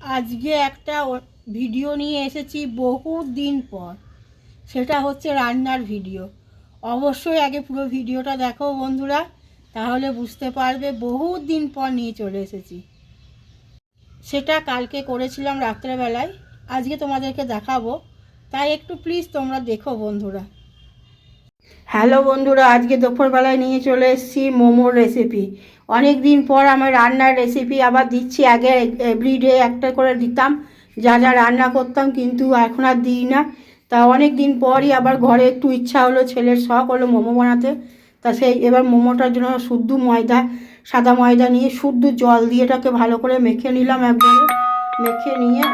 আজকে একটা ভিডিও নিয়ে এসেছি বহু দিন পর। সেটা হচ্ছে রান্নার ভিডিও। অবশ্যই আগে পুরো ভিডিওটা দেখো বন্ধুরা, তাহলে বুঝতে পারবে বহু দিন পর নিয়ে চলে এসেছি। সেটা কালকে করেছিলাম রাত্রেবেলায়, আজকে তোমাদেরকে দেখাবো। তাই একটু প্লিজ তোমরা দেখো বন্ধুরা। হ্যালো বন্ধুরা, আজকে দুপুরবেলায় নিয়ে চলে এসেছি মোমোর রেসিপি অনেক দিন পর আমার রান্নার রেসিপি আবার দিচ্ছি, আগে এভরিডে একটা করে দিতাম, যা যা রান্না করতাম, কিন্তু এখন আর দিই না। তা অনেক দিন পরই আবার ঘরে একটু ইচ্ছা হলো, ছেলের শখ হলো মোমো বানাতে। তা সেই এবার মোমোটার জন্য শুদ্ধ ময়দা, সাদা ময়দা নিয়ে শুদ্ধ জল দিয়ে এটাকে ভালো করে মেখে নিলাম একবারে। মেখে নিয়ে,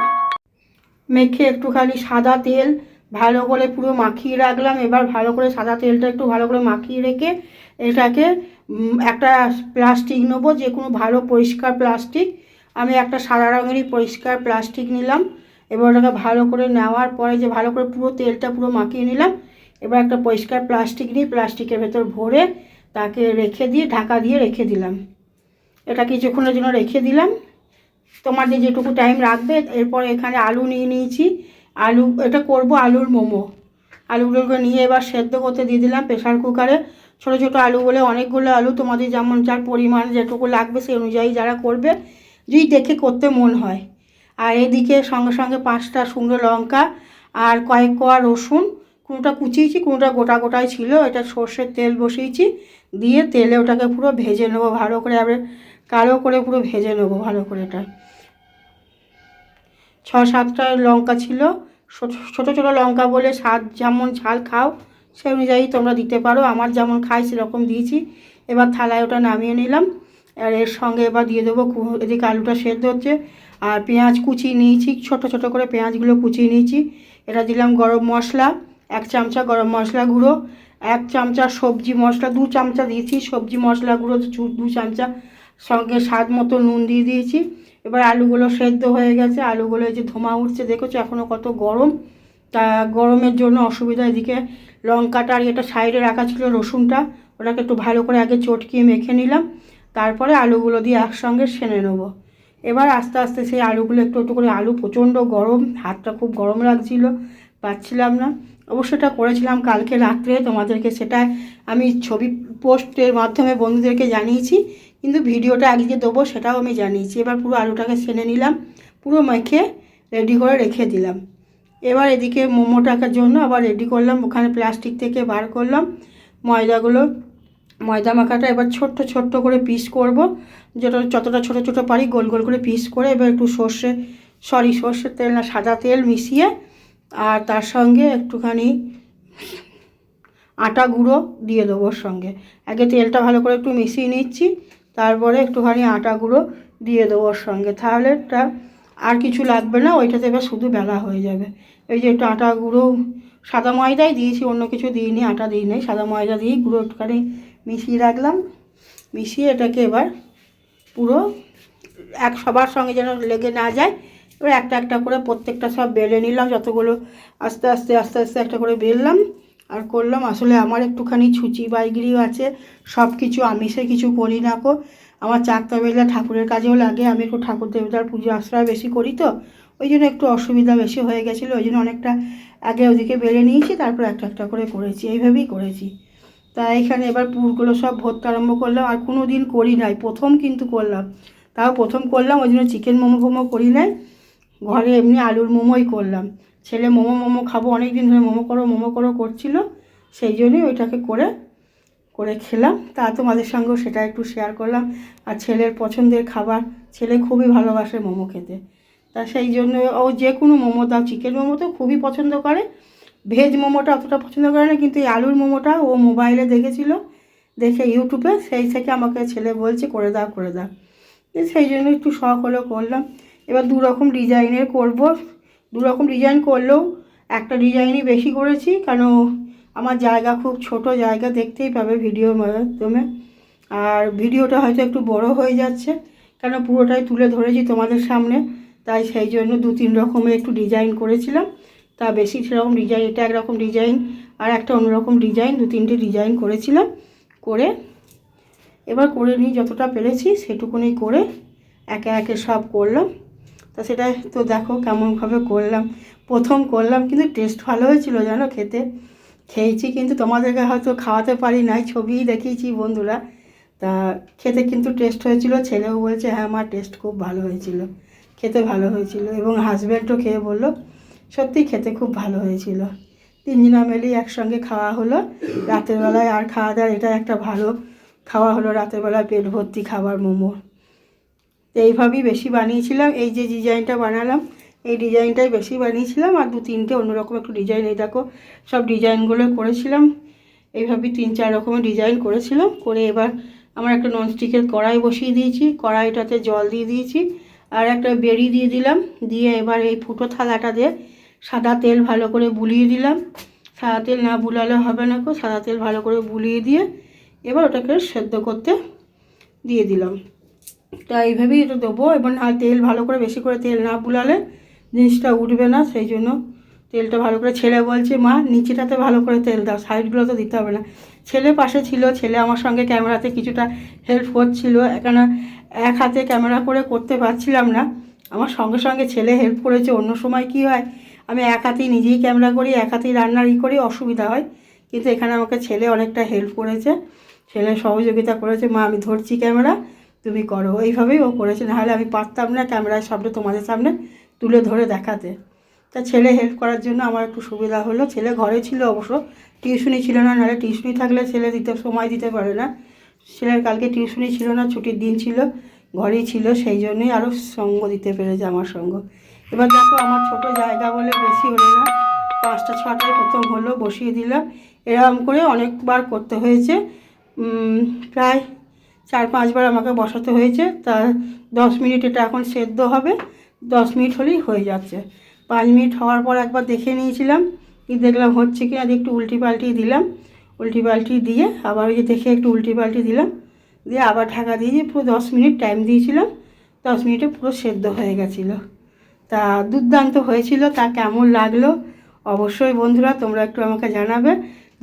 মেখে একটুখানি সাদা তেল ভালো করে পুরো মাখিয়ে রাখলাম। এবার ভালো করে সাদা তেলটা একটু ভালো করে মাখিয়ে রেখে এটাকে একটা প্লাস্টিক নেব, যে কোনো ভালো পরিষ্কার প্লাস্টিক। আমি একটা সাদা রঙেরই পরিষ্কার প্লাস্টিক নিলাম। এবার ওটাকে ভালো করে নেওয়ার পরে যে ভালো করে পুরো তেলটা পুরো মাখিয়ে নিলাম, এবার একটা পরিষ্কার প্লাস্টিক নিয়ে প্লাস্টিকের ভেতর ভরে তাকে রেখে দিয়ে, ঢাকা দিয়ে রেখে দিলাম। এটা কিছুক্ষণের জন্য রেখে দিলাম। তোমার যে যেটুকু টাইম রাখবে, এরপর এখানে আলু নিয়ে নিয়েছি। আলু, এটা করব আলুর মোমো। আলুগুলোকে নিয়ে এবার সেদ্ধ করতে দিয়ে দিলাম প্রেশার কুকারে। ছোটো ছোটো আলু বলে অনেকগুলো আলু, তোমাদের যেমন যার পরিমাণ যেটুকু লাগবে সেই অনুযায়ী যারা করবে, যদি দেখে করতে মন হয়। আর এদিকে সঙ্গে সঙ্গে পাঁচটা শুকনো লঙ্কা আর কয়েক কোয়া রসুন, কোনোটা কুচিয়েছি, কোনোটা গোটা গোটাই ছিল, এটা সর্ষের তেল বসিয়েছি, দিয়ে তেলে ওটাকে পুরো ভেজে নেব ভালো করে, এবারে কালো করে পুরো ভেজে নেব ভালো করে এটা। ছ সাতটা লঙ্কা ছিল। ছোটো ছোটো লঙ্কা বলে স্বাদ যেমন ঝাল খাও সেই অনুযায়ী তোমরা দিতে পারো। আমার যেমন খাই, সেরকম দিয়েছি। এবার থালায় ওটা নামিয়ে নিলাম। আর এর সঙ্গে এবার দিয়ে দেবো এদিকে আলুটা সেদ্ধ হচ্ছে। আর পেঁয়াজ কুচি নিয়েছি, ছোট ছোট করে পেঁয়াজগুলো কুচিয়ে নিয়েছি। এটা দিলাম গরম মশলা, এক চামচা গরম মশলা গুঁড়ো, এক চামচা সবজি মশলা, দু চামচা দিয়েছি। সবজি মশলা গুঁড়ো দু চামচা সঙ্গে স্বাদ মতো নুন দিয়ে দিয়েছি। এবার আলুগুলো সেদ্ধ হয়ে গেছে, আলুগুলো যে ধোঁয়া উঠছে, দেখেছ? এখনও কত গরম। তা গরমের জন্য অসুবিধা এদিকে লঙ্কাটা আর এটা সাইডে রাখা ছিল রসুনটা, ওটাকে একটু ভালো করে আগে চটকিয়ে মেখে নিলাম, তারপরে আলুগুলো দিয়ে একসঙ্গে সেনে নেব। এবার আস্তে আস্তে সেই আলুগুলো একটু একটু করে, আলু প্রচণ্ড গরম, হাতটা খুব গরম লাগছিল, পাচ্ছিলাম না। অবশ্য এটা করেছিলাম কালকে রাত্রে, তোমাদেরকে সেটা আমি ছবি পোস্টের মাধ্যমে বন্ধুদেরকে জানিয়েছি কিন্তু ভিডিওটা আগে যে দেবো সেটাও আমি জানিয়েছি। এবার পুরো আলুটাকে সেনে নিলাম, পুরো মেখে রেডি করে রেখে দিলাম। এবার এদিকে মোমোটাকার জন্য আবার রেডি করলাম, ওখানে প্লাস্টিক থেকে বার করলাম ময়দাগুলো। ময়দা মাখাটা এবার ছোট্ট ছোট্ট করে পিস করব, যেটা যতটা ছোট ছোট পারি গোল গোল করে পিস করে এবার একটু সর্ষে সরি সর্ষের তেল না, সাদা তেল মিশিয়ে আর তার সঙ্গে একটুখানি আটা গুঁড়ো দিয়ে দেবো সঙ্গে। আগে তেলটা ভালো করে একটু মিশিয়ে নিচ্ছি তারপরে একটুখানি আটা গুঁড়ো দিয়ে দেবো ওর সঙ্গে। তাহলে এটা আর কিছু লাগবে না, ওইটাতে এবার শুধু বেলা হয়ে যাবে। এই যে একটু আটা গুঁড়ো, সাদা ময়দাই দিয়েছি, অন্য কিছু দিইনি, আটা দিই নাই সাদা ময়দা দিয়েই গুঁড়ো একটুখানি মিশিয়ে রাখলাম। মিশিয়ে এটাকে এবার পুরো এক সবার সঙ্গে যেন লেগে না যায়, এবার একটা একটা করে প্রত্যেকটা সব বেলে নিলাম, যতগুলো আস্তে আস্তে আস্তে আস্তে একটা করে বেললাম। আর করলাম। আসলে আমার একটুখানি ছুচি বাইগিরিও আছে সব কিছু আমিষে কিছু করি না কো। আমার চারটা বেলা ঠাকুরের কাজেও লাগে, আমি একটু ঠাকুর দেবতার পুজো আশ্রয় বেশি করি তো। ওই জন্য একটু অসুবিধা বেশি হয়ে গেছিল, ওই জন্য অনেকটা আগে ওদিকে বেড়ে নিয়েছি, তারপর একটা একটা করে করেছি, এইভাবেই করেছি। তা এখানে এবার পুরগুলো সব ভরতে আরম্ভ করলাম, আর কোনো দিন করি নাই, প্রথম কিন্তু করলাম। তাও প্রথম করলাম, ওই জন্য চিকেন মোমো ফোমো করি নাই, ঘরে এমনি আলুর মোমোই করলাম। ছেলে মোমো মোমো খাব অনেক দিন ধরে মোমো করো মোমো করো করছিল, সেই জন্যই ওইটাকে করে করে খেলাম। তা তোমাদের সঙ্গেও সেটা একটু শেয়ার করলাম। আর ছেলের পছন্দের খাবার, ছেলে খুবই ভালোবাসে মোমো খেতে। তা সেই জন্য ও যে কোনো মোমো দাও চিকেন মোমো তো খুবই পছন্দ করে। ভেজ মোমোটা অতটা পছন্দ করে না, কিন্তু এই আলুর মোমোটা ও মোবাইলে দেখেছিল, দেখে ইউটিউবে, সেই থেকে আমাকে ছেলে বলছে, করে দাও করে দাও। সেই জন্য একটু শখ হলো করলাম। এবার দু রকম ডিজাইনের করব। দু রকম ডিজাইন করলেও একটা ডিজাইনই বেশি করেছি, কেন আমার জায়গা খুব ছোট জায়গা দেখতেই পাবে ভিডিওর মাধ্যমে। আর ভিডিওটা হয়তো একটু বড় হয়ে যাচ্ছে, কেন পুরোটাই তুলে ধরেছি তোমাদের সামনে। তাই সেই জন্য দু তিন রকমের একটু ডিজাইন করেছিলাম। তা বেশি সেরকম ডিজাইন এটা একরকম ডিজাইন আর একটা অন্যরকম ডিজাইন দু তিনটে ডিজাইন করেছিলাম, করে এবার করে নিই যতটা পেরেছি, সেটুকুনি করে একে একে সব করলাম। তা সেটা তো দেখো কেমনভাবে করলাম। প্রথম করলাম কিন্তু টেস্ট ভালো হয়েছিল জানো খেতে। খেয়েছি কিন্তু তোমাদেরকে হয়তো খাওয়াতে পারি নাই, ছবিই দেখিয়েছি বন্ধুরা। তা খেতে কিন্তু টেস্ট হয়েছিল, ছেলেও বলছে হ্যাঁ আমার টেস্ট খুব ভালো হয়েছিল। খেতে ভালো হয়েছিল। এবং হাজব্যান্ডও খেয়ে বলল, সত্যি খেতে খুব ভালো হয়েছিল। তিনজনা মিলেই একসঙ্গে খাওয়া হলো। রাতের বেলায় আর খাওয়া দাওয়ার এটা একটা ভালো খাওয়া হলো, রাতের বেলায় পেট ভর্তি খাবার মোমো। তো এইভাবেই বেশি বানিয়েছিলাম। এই যে ডিজাইনটা বানালাম, এই ডিজাইনটাই বেশি বানিয়েছিলাম আর দু তিনটে অন্যরকম একটু ডিজাইন এই দেখো সব ডিজাইনগুলো করেছিলাম। এইভাবেই তিন চার রকমের ডিজাইন করেছিলাম। করে এবার আমার একটা ননস্টিকের কড়াই বসিয়ে দিয়েছি। কড়াইটাতে জল দিয়ে দিয়েছি আর একটা বেরি দিয়ে দিলাম। দিয়ে এবার এই ফুটো থালাটা দিয়ে সাদা তেল ভালো করে বুলিয়ে দিলাম। সাদা তেল না বুলালে হবে না কো সাদা তেল ভালো করে বুলিয়ে দিয়ে এবার ওটাকে সেদ্ধ করতে দিয়ে দিলাম। তা এইভাবেই এটা দেবো। এবং আর তেল ভালো করে বেশি করে তেল না বুলালে জিনিসটা উঠবে না, সেই জন্য তেলটা ভালো করে, ছেলে বলছে, মা, নিচেটাতে ভালো করে তেল দাও, সাইডগুলো তো দিতে হবে না। ছেলে পাশে ছিল, ছেলে আমার সঙ্গে ক্যামেরাতে কিছুটা হেল্প করছিল এখানে এক হাতে ক্যামেরা করে করতে পারছিলাম না। আমার সঙ্গে সঙ্গে ছেলে হেল্প করেছে, অন্য সময় কি হয়, আমি এক হাতেই নিজেই ক্যামেরা করি, এক হাতেই রান্নার ই করি, অসুবিধা হয়। কিন্তু এখানে আমাকে ছেলে অনেকটা হেল্প করেছে। ছেলে সহযোগিতা করেছে, মা, আমি ধরছি ক্যামেরা। তুমি করো, এইভাবেই ও করেছে, নাহলে আমি পারতাম না ক্যামেরার সামনে, তোমাদের সামনে তুলে ধরে দেখাতে। তা ছেলে হেল্প করার জন্য আমার একটু সুবিধা হলো, ছেলে ঘরে ছিল অবশ্য, টিউশনি ছিল না, নাহলে টিউশনি থাকলে ছেলে দিতে, সময় দিতে পারে না। ছেলের কালকে টিউশনি ছিল না, ছুটির দিন ছিল, ঘরেই ছিল, সেই জন্যই আরও সঙ্গ দিতে পেরেছে আমার সঙ্গ। এবার দেখো আমার ছোট জায়গা বলে বেশি হলো না, পাঁচটা ছটায় প্রথম হলো, বসিয়ে দিলাম। এরকম করে অনেকবার করতে হয়েছে প্রায় চার পাঁচবার আমাকে বসাতে হয়েছে, তা দশ মিনিট এটা এখন সেদ্ধ হবে, দশ মিনিট হলেই হয়ে যাচ্ছে। পাঁচ মিনিট হওয়ার পর একবার দেখে নিয়েছিলাম, কি দেখলাম হচ্ছে কি দিয়ে একটু উল্টি পাল্টি দিলাম, উল্টি পাল্টি দিয়ে আবার ওই যে দেখে একটু উল্টি পাল্টি দিলাম, দিয়ে আবার ঢাকা দিয়ে পুরো দশ মিনিট টাইম দিয়েছিলাম, দশ মিনিটে পুরো সেদ্ধ হয়ে গেছিল। তা দুর্দান্ত হয়েছিল, তা কেমন লাগল? অবশ্যই বন্ধুরা তোমরা একটু আমাকে জানাবে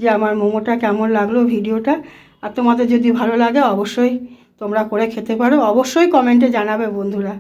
যে আমার মোমোটা কেমন লাগল ভিডিওটা। আর তোমাদের যদি ভালো লাগে অবশ্যই তোমরা করে খেতে পারো। অবশ্যই কমেন্টে জানাবে বন্ধুরা।